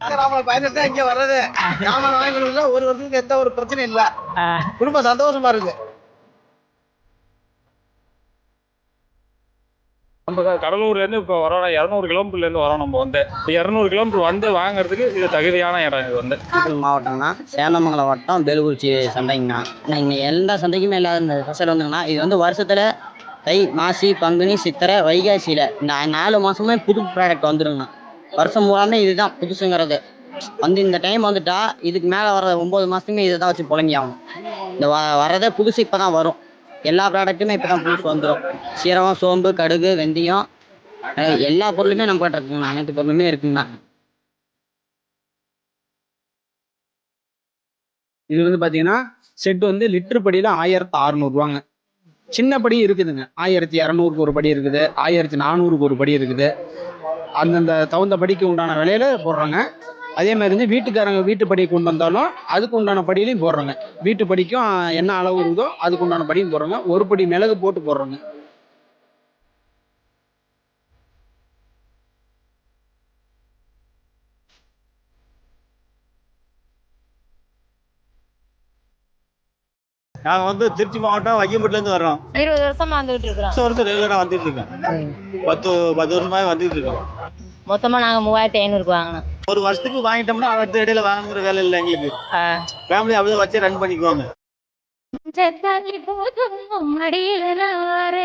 ராமனை பயந்துட்டு இங்க வர்றது. ராமனை வாங்கி கொடுத்தா ஒரு வருஷத்துக்கு எந்த ஒரு பிரச்சனையும் இல்ல. குடும்பம் சந்தோஷமா இருக்கு. நம்ம கடலூர்லேருந்து இப்போ வரோம். இரநூறு கிலோமீட்டர்லேருந்து வரோம் நம்ம வந்து. இப்போ இரநூறு கிலோமீட்டர் வந்து வாங்குறதுக்கு இது தகுதியான இடம் இது வந்து. மாவட்டம்னா சேந்தமங்கலம் வட்டம் பெலுகுறிச்சி சந்தைங்கண்ணா நான் இங்கே எந்த சந்தைக்குமே இல்லாத இந்த ஃபசல் வந்துங்கண்ணா இது வந்து வருஷத்தில் தை மாசி பங்குனி சித்திரை வைகாசியில் இந்த நாலு மாதமே புது ப்ராடக்ட் வந்துருங்கண்ணா வருஷம் பூராமே இதுதான் புதுசுங்கிறது. வந்து இந்த டைம் வந்துட்டா இதுக்கு மேலே வர ஒம்பது மாதத்துக்குமே இதை தான் வச்சு புழங்கி ஆகணும் இந்த வ வரதே புதுசு இப்போ தான் வரும். எல்லா ப்ராடக்ட்டுமே இப்போ தான் புதுசு வந்துடும் சீரகம் சோம்பு கடுகு வெந்தயம் எல்லா பொருளுமே நம்ம கிட்ட இருக்குங்கண்ணா அனைத்து பொருளுமே இருக்குங்கண்ணா இது வந்து பார்த்தீங்கன்னா செட் வந்து லிட்டர் படியில் ஆயிரத்து அறநூறுவாங்க சின்ன படி இருக்குதுங்க. ஆயிரத்தி இரநூறுக்கு ஒரு படி இருக்குது. ஆயிரத்தி நானூறுக்கு ஒரு படி இருக்குது. அந்தந்த தகுந்த படிக்கு உண்டான விலையில போடுறாங்க. அதே மாதிரி வந்து வீட்டுக்காரங்க வீட்டு படி கொண்டு வந்தாலும் அதுக்கு உண்டான படியிலையும் போடுறாங்க. வீட்டு படிக்கும் என்ன அளவு இருக்குதோ அதுக்கு உண்டான படியும் போடுறாங்க. ஒரு படி மிளகு போட்டு போடுறாங்க. நாங்க வந்து திருச்சி மாவட்டம் வையம்பட்டிலேருந்து வர்றோம். இருபது வருஷமா வந்துகிட்டு இருக்கிறோம். வருஷம் வருஷம் ரெகுலராக வந்துட்டு இருக்கோம். பத்து பத்து வருஷமாவே வந்துட்டு இருக்கோம். மொத்தமா நாங்க மூவாயிரத்தி ஐநூறுக்கு வாங்கினோம். ஒரு வருஷத்துக்கு வாங்கிட்டோம்னா அடுத்த இடையில வாங்குற வேலை இல்லை எங்களுக்கு. ஃபேமிலி அப்படியே வச்சு ரன் பண்ணிக்குவாங்க. மடியில வரேன்